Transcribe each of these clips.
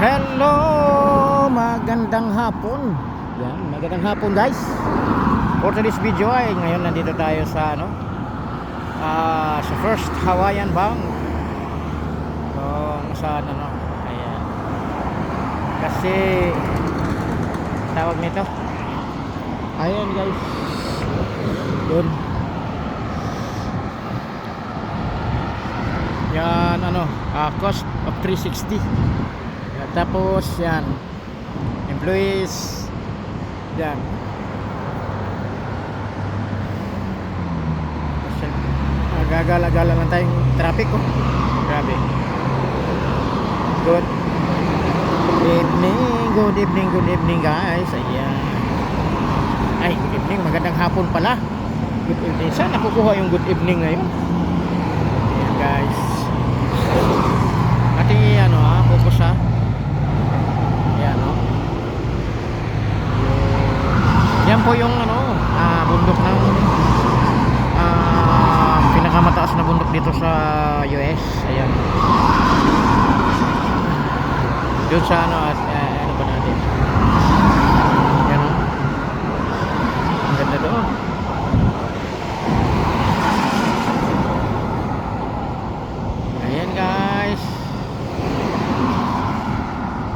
Hello! Magandang hapon. Yan, magandang hapon guys. For today's video ay ngayon nandito tayo sa ano? ah sa First Hawaiian Bank. Kung saan ano? Ayan. Kasi tawag nito. Ayan guys. Doon. Yan ano, ah, cost of 360. Tapos yan. Employees yan. Gagala-gala lang tayong traffic ko. Grabe. Good evening, good evening, good evening guys. Ayan. Ay, good evening. Magandang hapon pala. Good evening. Saan nakukuha yung good evening ngayon? Ayan guys. Pati ano ha, focus ha. Ayan o. Yan po yung ano, ah, bundok ng ah, pinakamataas na bundok dito sa US. Ayan. Doon sa ano, at, eh, ano ba natin? Yan o. Ang ganda doon. Ayan guys.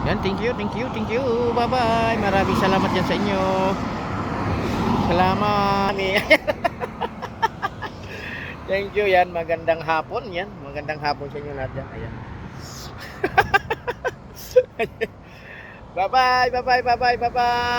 Yan, thank you, thank you, thank you. Bye-bye. Maraming salamat yan sa inyo. Salamat. thank you yan. Magandang hapon yan. Magandang hapon sa inyo lahat yan. Ayan. bye-bye, bye-bye, bye-bye, bye-bye.